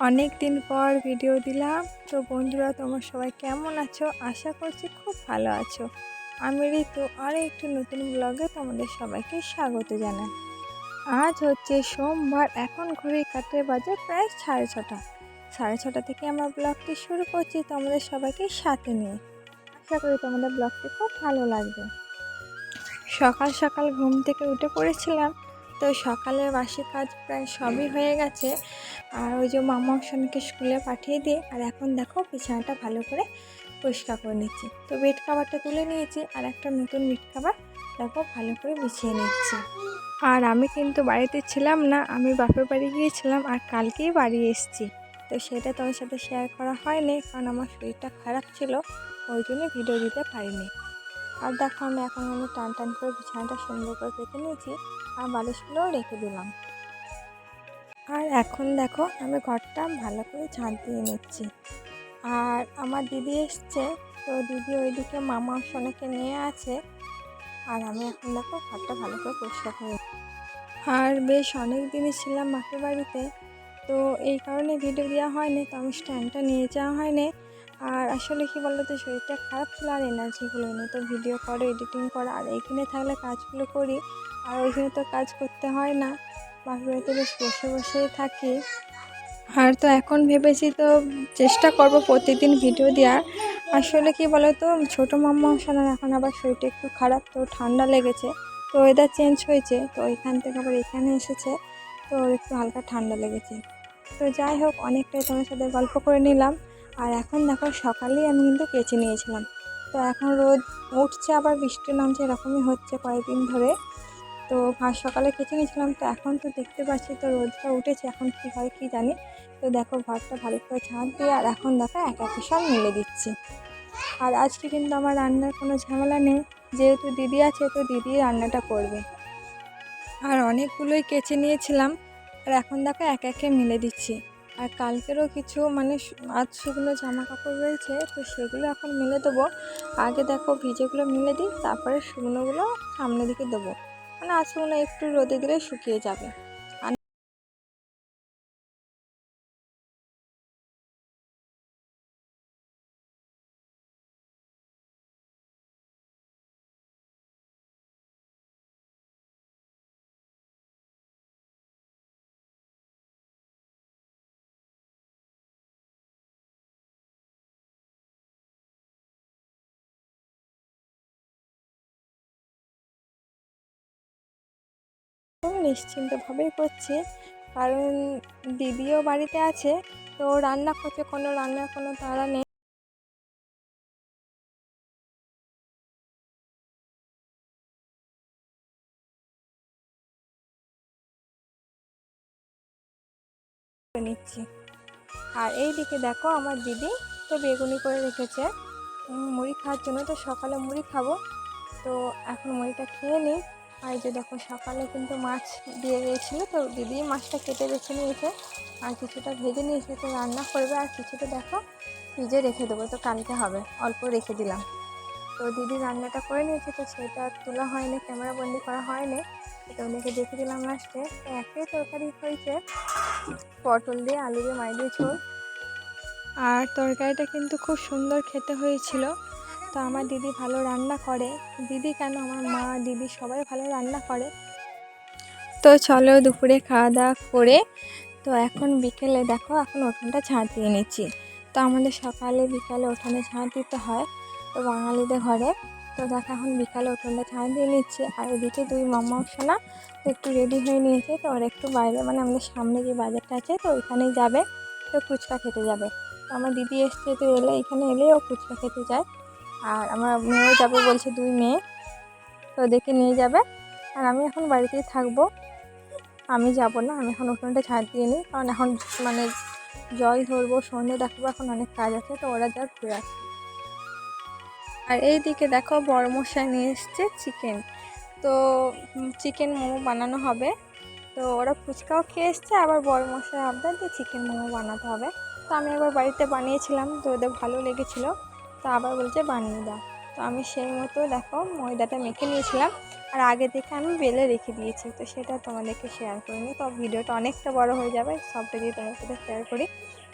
অনেক দিন পর ভিডিও দিলাম। তো বন্ধুরা, তোমরা সবাই কেমন আছো? আশা করছি খুব ভালো আছো। আমি ঋতু আর একটি নতুন ব্লগে তোমাদের সবাইকে স্বাগত জানাই। আজ হচ্ছে সোমবার, এখন ঘড়ি কাটে বাজে প্রায় সাড়ে ছটা। সাড়ে ছটা থেকে আমরা ব্লগটি শুরু করছি তোমাদের সবাইকে সাথে নিয়ে। আশা করি তোমাদের ব্লগটি খুব ভালো লাগবে। সকাল সকাল ঘুম থেকে উঠে পড়েছিলাম। তো সকালের বাসি কাজ প্রায় সবই হয়ে গেছে। আর ওই যে মামা সোনাকে স্কুলে পাঠিয়ে দিয়ে, আর এখন দেখো বিছানাটা ভালো করে পরিষ্কার করে নিচ্ছি। তো বেড কাভারটা তুলে নিয়েছি, আর একটা নতুন বেড কাভার দেখো ভালো করে বিছিয়ে নিচ্ছি। আর আমি কিন্তু বাড়িতে ছিলাম না, আমি বাপের বাড়ি গিয়েছিলাম, আর কালকেই বাড়ি এসেছি। তো সেটা তোমার সাথে শেয়ার করা হয়নি, কারণ আমার শরীরটা খারাপ ছিল, ওই জন্য ভিডিও দিতে পারিনি। আর দেখো আমি এখন আমি টান টান করে বিছানাটা সুন্দর করে পেতে নিয়েছি, আর বালিশগুলোও রেখে দিলাম। আর এখন দেখো আমি ঘরটা ভালো করে ঝাঁট দিয়ে নিচ্ছি। আর আমার দিদি এসছে, তো দিদি ওইদিকে মামা সোনাকে নিয়ে আছে। আর আমি এখন দেখো ঘরটা ভালো করে পরিষ্কার করে আর বেশ অনেক দিনই ছিলাম মাকে বাড়িতে, তো এই কারণে ভিডিও দেওয়া হয়নি, তো আমি স্ট্যান্ডটা নিয়ে যাওয়া হয়নি। আর আসলে কি বলতো, শরীরটা খারাপ ছিল আর এনার্জিগুলো নেই। তো ভিডিও করে এডিটিং করা আর এইখানে থাকলে কাজগুলো করি। আর ওইখানে তো কাজ করতে হয় না। বাপের বাড়িতে বেশ বসে বসেই থাকি। আর তো এখন ভেবেছি তো চেষ্টা করব প্রতিদিন ভিডিও দেওয়ার। আসলে কি তো ছোটো মাম্মা সোনার এখন আবার শরীরটা একটু খারাপ, তো ঠান্ডা লেগেছে। তো ওয়েদার চেঞ্জ হয়েছে, তো এখান থেকে আবার এখানে এসেছে। তো একটু হালকা ঠান্ডা লেগেছে। তো যাই হোক, অনেকটাই তোমার সাথে গল্প করে নিলাম। আর এখন দেখো সকালেই আমি কিন্তু কেচে নিয়েছিলাম। তো এখন রোদ উঠছে, আবার বৃষ্টি নামছে, এরকমই হচ্ছে কয়েকদিন ধরে। তো ফার্স্ট সকালে কেচে নিয়েছিলাম, তো এখন তো দেখতে পাচ্ছি তো রোদটা উঠেছে, এখন কী হয় কী জানি। তো দেখো ঘরটা ভালো করে ছাদ দিয়ে, আর এখন দেখো এক এক সব মিলে দিচ্ছি। আর আজকে কিন্তু আমার রান্নার কোনো ঝামেলা নেই, যেহেতু দিদি আছে তো দিদি রান্নাটা করবে। আর অনেকগুলোই কেচে নিয়েছিলাম, আর এখন দেখো এক একে মিলে দিচ্ছি। আর কালকেরও কিছু মানে আজ শুকনো জামা কাপড় রয়েছে, তো সেগুলো এখন মিলে দেবো। আগে দেখো ভিজেগুলো মিলে দিই, তারপরে শুকনোগুলো সামনের দিকে দেবো। মানে আজ শুকনো একটু রোদে দিলে শুকিয়ে যাবে। নিশ্চিন্তভাবেই করছি। কারণ দিদিও বাড়িতে আছে, তো রান্না করছে, কোনো রান্নার কোনো তাড়া নেই। নিচ্ছি। আর এই দিকে দেখো আমার দিদি তো বেগুনি করে রেখেছে। মুড়ি খাওয়ার জন্য তো সকালে মুড়ি খাব। তো এখন মুড়িটা খেয়ে নিই। আর যে দেখো, সকালে কিন্তু মাছ দিয়ে গিয়েছিল, তো দিদি মাছটা কেটে বেছে নিয়েছে। আর কিছুটা ভেজে নিয়েছে, তো রান্না করবে, আর কিছুটা দেখো ফ্রিজে রেখে দেবো, তো কালকে হবে, অল্প রেখে দিলাম। তো দিদি রান্নাটা করে নিয়েছে, তো সেটা তোলা হয়নি, ক্যামেরা বন্দি করা হয়নি। তো ওদেরকে দেখে দিলাম লাস্টে, তো একটাই তরকারি হয়েছে, পটল দিয়ে আলু দিয়ে মাই দিয়ে ঝোল। আর তরকারিটা কিন্তু খুব সুন্দর খেতে হয়েছিল। তো আমার দিদি ভালো রান্না করে। দিদি কেন? আমার মা, দিদি সবাই ভালো রান্না করে। তো চলো দুপুরে খাওয়া দাওয়া করে, তো এখন বিকেলে দেখো, এখন উঠোনটা ঝাঁট দিয়ে নিচ্ছি। তো আমাদের সকালে বিকালে উঠোনে ঝাঁট দিতে হয়, তো বাঙালিদের ঘরে। তো দেখো এখন বিকালে উঠোনটা ঝাঁট দিয়ে নিচ্ছি, আর এদিকে দুই মামা সোনা তো একটু রেডি হয়ে নিয়েছে, তো ওরা একটু বাইরে মানে আমাদের সামনে যে বাজারটা আছে, তো ওইখানেই যাবে, তো ফুচকা খেতে যাবে। তো আমার দিদি এসছে, তো এলে, এখানে এলে ও ফুচকা খেতে যায়। আর আমার মেয়েও যাবে বলছে দুই মেয়ে, তো দেখে নিয়ে যাবে। আর আমি এখন বাড়িতেই থাকব। আমি যাব না, আমি এখন উঠোনটা ছাড় দিয়ে নিই, কারণ এখন মানে জল ধরবো, সন্ধে দেখব, এখন অনেক কাজ আছে, তো ওরা যা ঘুরে আসবে আর এই দিকে দেখো বড় মশাই নিয়ে এসছে চিকেন। তো চিকেন মোমো বানানো হবে। তো ওরা ফুচকাও খেয়ে এসছে, আবার বড় মশাই আবদার দিয়ে চিকেন মোমো বানাতে হবে। তো আমি একবার বাড়িতে বানিয়েছিলাম, তো ওদের ভালো লেগেছিলো। তো আবার বলছে, বানিয়ে দাও। তো আমি সেই মতো দেখো ময়দাটা মেখে নিয়েছিলাম আর আগে থেকে আমি বেলে রেখে দিয়েছি। তো সেটা তোমাদেরকে শেয়ার করিনি তো ভিডিওটা অনেকটা বড় হয়ে যাবে সবটা দিয়ে তোমার সাথে শেয়ার করি।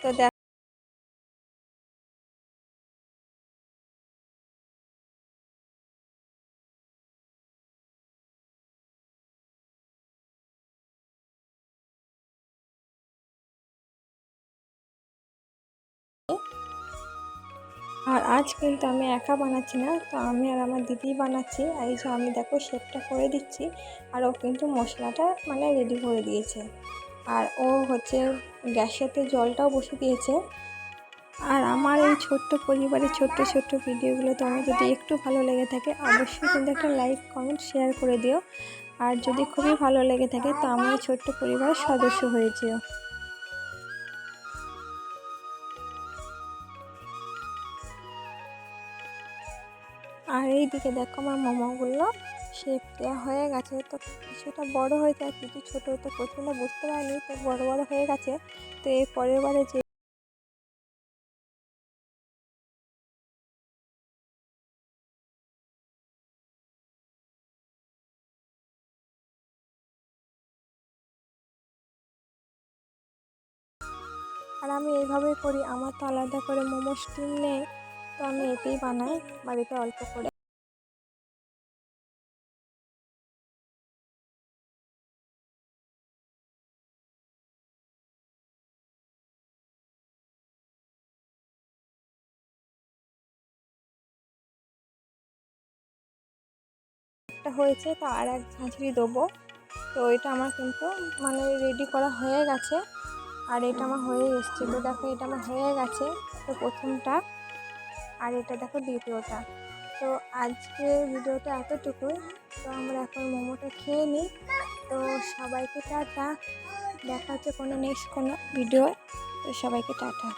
তো দেখ আর আজ কিন্তু আমি একা বানাচ্ছি না, তো আমি আর আমার দিদি বানাচ্ছি। এই যে আমি দেখো শেপটা করে দিচ্ছি, আর ও কিন্তু মশলাটা মানে রেডি করে দিয়েছে। আর ও হচ্ছে গ্যাসেতে জলটাও বসে দিয়েছে। আর আমার এই ছোট্ট পরিবারের ছোট্ট ছোট্ট ভিডিওগুলো তোমার যদি একটু ভালো লেগে থাকে, অবশ্যই কিন্তু একটা লাইক কমেন্ট শেয়ার করে দিও। আর যদি খুবই ভালো লেগে থাকে, তো আমার ছোট্ট পরিবারের সদস্য হয়ে যেও। আর এই দিকে দেখো আমার মোমোগুলো শেপ দেওয়া হয়ে গেছে। তো কিছুটা বড় হয়েছে আর কিছু ছোটো তো প্রথমে বুঝতে পারিনি, তো বড় বড় হয়ে গেছে। তো এর পরের বারে যে আর আমি এইভাবেই করি, আমার তো আলাদা করে মোমো স্টিম নেই। তো আমি এতেই বানাই, বাড়িতে অল্প করে। একটা হয়েছে, তো আর এক ঝাঁঝরি দেবো। তো এটা আমার কিন্তু মানে রেডি করা হয়ে গেছে। আর এটা আমার হয়ে এসছে। তো দেখো, এটা আমার হয়ে গেছে। তো প্রথমটা আর এটা দেখো দ্বিতীয়টা। তো আজকে ভিডিওটা এতটুকু তো আমরা এখন মোমোটা খেয়ে নিই। তো সবাইকে টাটা। দেখা হচ্ছে কোনো নেক্সট কোনো ভিডিও তো সবাইকে টাটা।